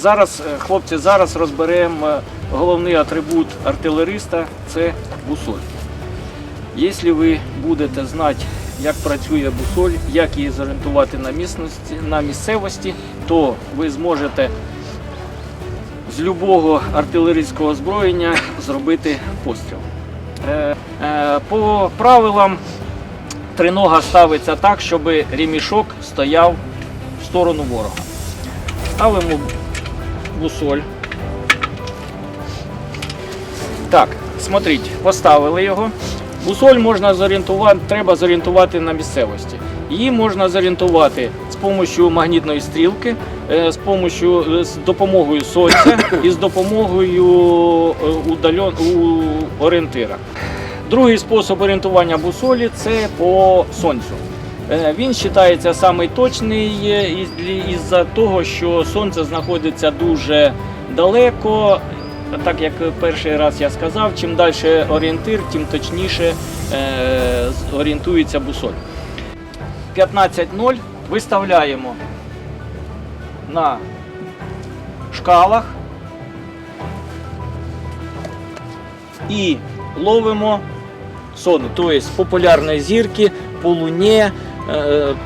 Зараз, е, хлопці, зараз розберемо е, головний атрибут артилериста це бусоль. Якщо ви будете знати, як працює бусоль, як її зорієнтувати на місцевості, на місцевості, то ви зможете з любого артилерійського озброєння зробити постріл. Е, По правилам тринога ставиться так, щоб ремішок стояв в сторону ворога. Ставимо бусоль. Так, смотрите, поставили його. Бусоль можна зорієнтувати, треба зорієнтувати на місцевості. Її можна зорієнтувати з допомогою магнітної стрілки, е, з, помощью, е, з допомогою сонця і з допомогою е, удальон, у орієнтира. Другий спосіб орієнтування бусолі це по сонцю. Е, Він вважається самий е, із- із-за того, що сонце знаходиться дуже далеко. Так як перший раз я сказав, чим далі орієнтир, тим точніше е, орієнтується бусоль. 15.0 виставляємо на шкалах і ловимо сон, тобто по полярної зірки, по луні. Е, м,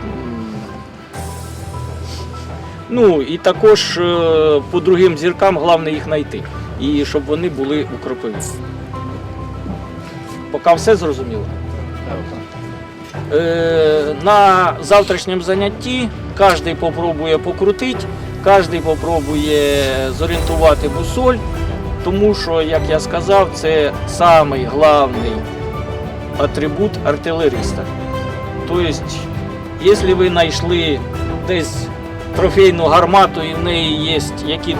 Ну і також е, по другим зіркам головне їх знайти. І щоб вони були у кропиві. Поки все зрозуміло. Е, на завтрашньому занятті кожен попробує покрутити, кожен попробує зорієнтувати бусоль, тому що, як я сказав, це самий головний атрибут артилериста. Тобто, якщо ви знайшли десь трофейну гармату і в неї є якісь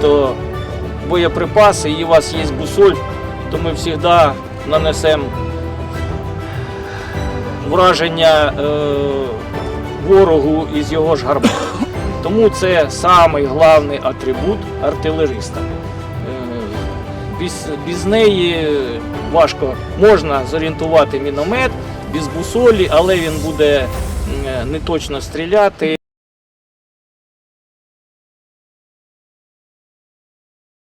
боєприпаси, і у вас є бусоль, то ми завжди нанесемо враження е, ворогу із його ж гармат. Тому це самий головний атрибут артилериста. Е, без, без неї важко можна зорієнтувати міномет без бусолі, але він буде не точно стріляти.